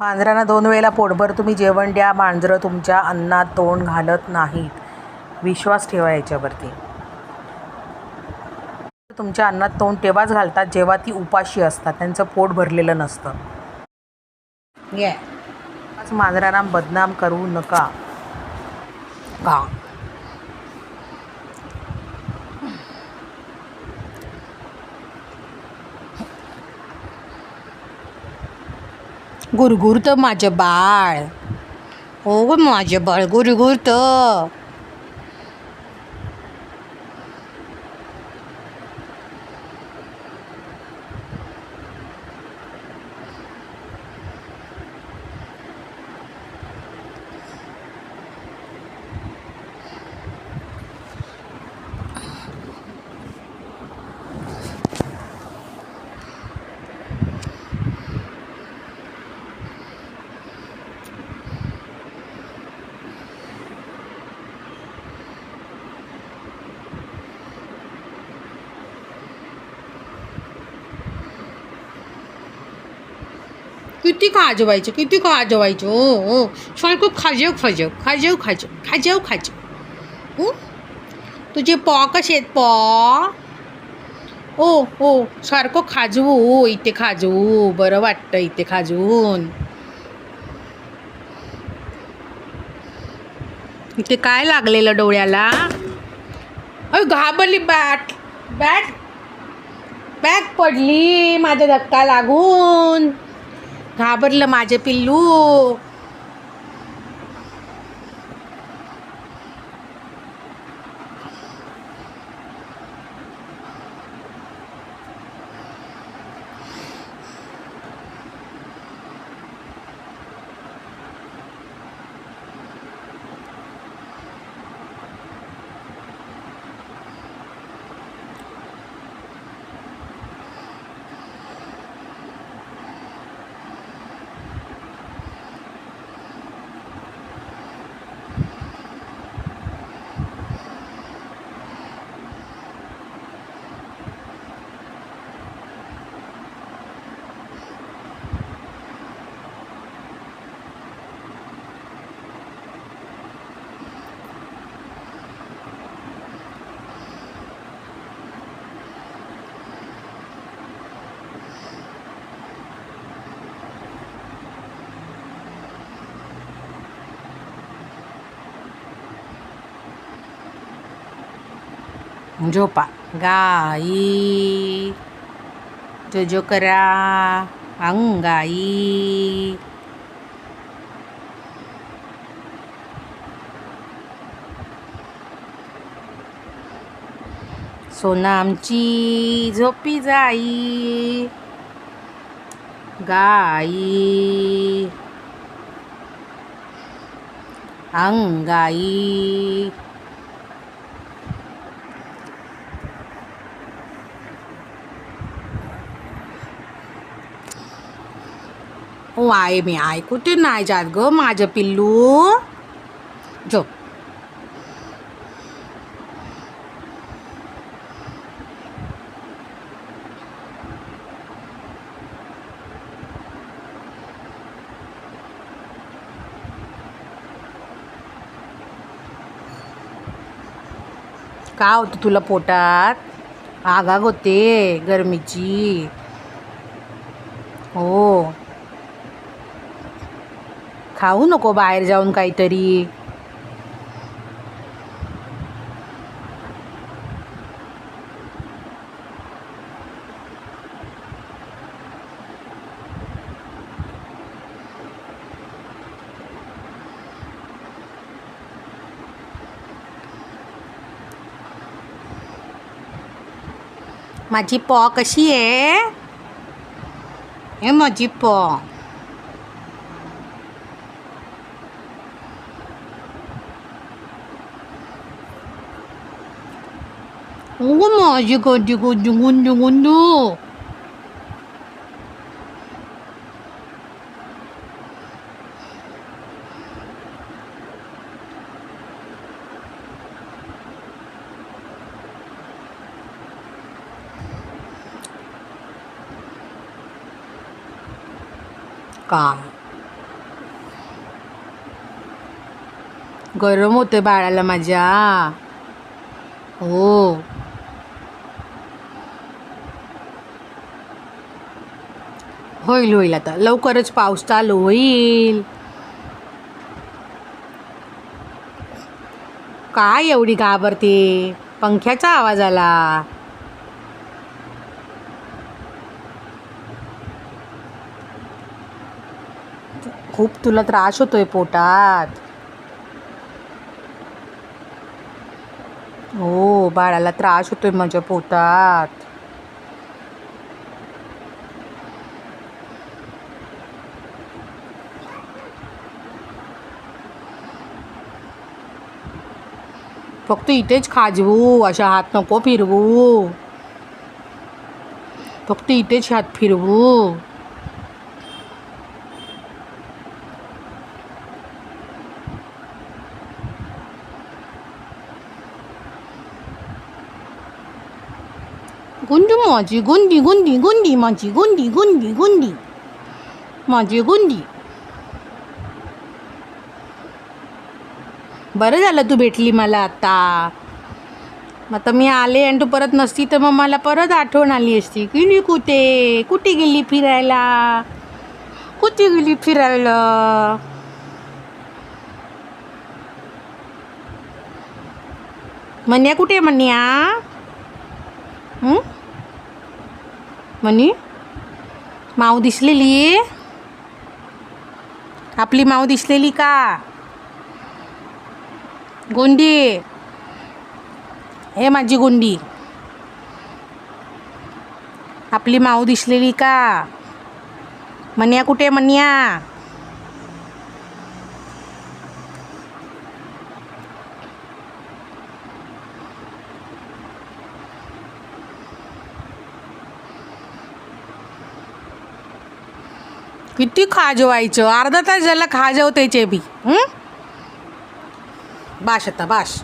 मांजरांना दोन वेळेला पोटभर तुम्ही जेवण द्या मांजरं तुमच्या अन्नात तोंड घालत नाहीत. विश्वास ठेवा याच्यावरती. तुमच्या अन्नात तोंड तेव्हाच घालतात जेव्हा ती उपाशी असतात त्यांचं पोट भरलेलं नसतं. ये. मांजरांना बदनाम करू नका. का? गुरगुरतं माझं बाळ. हो ग माझं बाळ गुरगुरतं. किती खाजवायचं किती खाजवायचं हो हो. सारखं खाजव खाजव खाजव खाजव खाजव खाजव. हं? तुझे पॉ कसे आहेत पॉ. ओ हो सारखं खाजवू हो, इथे खाजवू बरं वाटतं इथे खाजवून. इथे काय लागलेलं डोळ्याला? अ घाबरली बॅट बॅट बॅग पडली माझ्या धक्का लागून. घाबरलं माझे पिल्लू. झोपा. गाई. जो जो करा अंगाई. सोना आमची झोपी जाई. गाई. अंगाई. आहे मी आहे कुठे नाही जात ग माझं पिल्लू. जो. का होतं तुला पोटात? आगाग होते गरमीची. हो. खाऊ नको बाहेर जाऊन काहीतरी. माझी पॉ कशी आहे? हे माझी पॉ. 어머머 이거 이거 누군누군누 કામ ગરમ होते बाळाला माझ्या हो होईल होईल आता. लवकरच पाऊस चालू होईल. काय एवढी घाबरते? पंख्याचा आवाज आला. खूप तुला त्रास होतोय पोटात. हो बाळाला त्रास होतोय माझ्या पोटात. फक्त इथेच खाजवू अशा हात नको फिरवू. फक्त इथेच हात फिरवू. गुंडी माझी गुंडी गुंडी गुंडी माझी गुंडी गुंडी गुंडी. माझी गुंडी. बरं झालं तू भेटली मला आता. मग आता मी आले आणि तू परत नसती तर मग मला परत आठवण आली असती. गेली कुठे? कुठे गेली फिरायला? कुठे गेली फिरायला? म्हण्या कुठे म्हण्या म्हणी माऊ दिसलेली? आपली माऊ दिसलेली का? गोंडी. हे माझी गोंडी. आपली माऊ दिसलेली का? मन्या कुठे मन्या? किती खाजवायचं? अर्धा तास झाला जेवतायचे बी. हं? बाश आता बाश